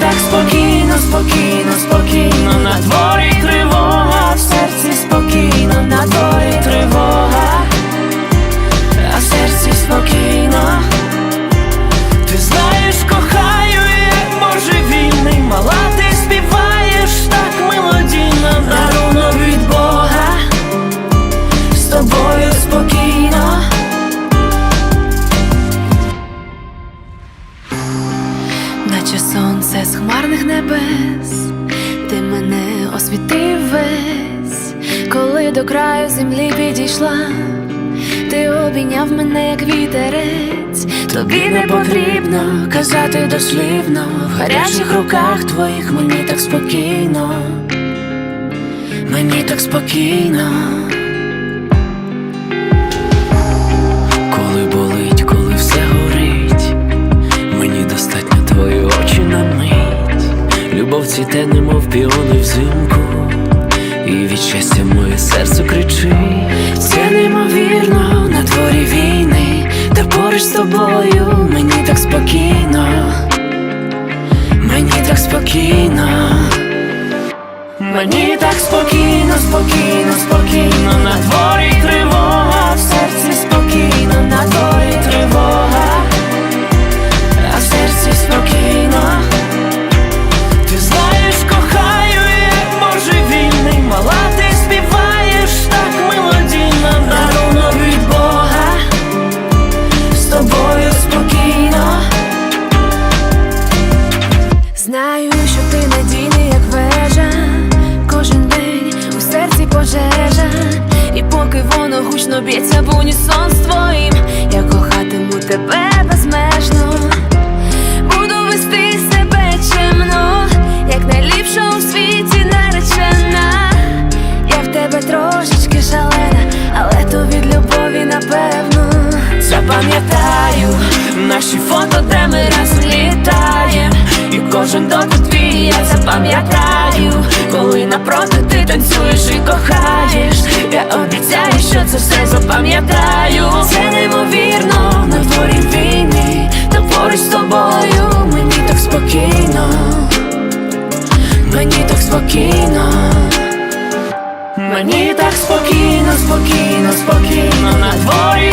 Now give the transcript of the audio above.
так спокійно, спокійно, спокійно на дворі тривога. З хмарних небес, ти мене освітив весь, коли до краю землі підійшла, ти обійняв мене як вітерець, Тобі не потрібно казати дослівно. В гарячих руках твоїх мені так спокійно, мені так спокійно. Любов цвіте, немов піони взимку, і від щастя моє серце кричить. Це неймовірно на дворі війни, та поруч з тобою мені так спокійно, мені так спокійно. Мені так спокійно, спокійно, спокійно, на дворі тривога, знаю, що ти надійний, як вежа, кожен день у серці пожежа, і поки воно гучно б'ється в унісон з твоїм, я кохатиму тебе я запам'ятаю Коли напроти ти танцюєш і кохаєш. Я обіцяю, що це все запам'ятаю. Це неймовірно на дворі війни Та поруч з тобою мені так спокійно. Мені так спокійно. Мені так спокійно, спокійно, спокійно. На дворі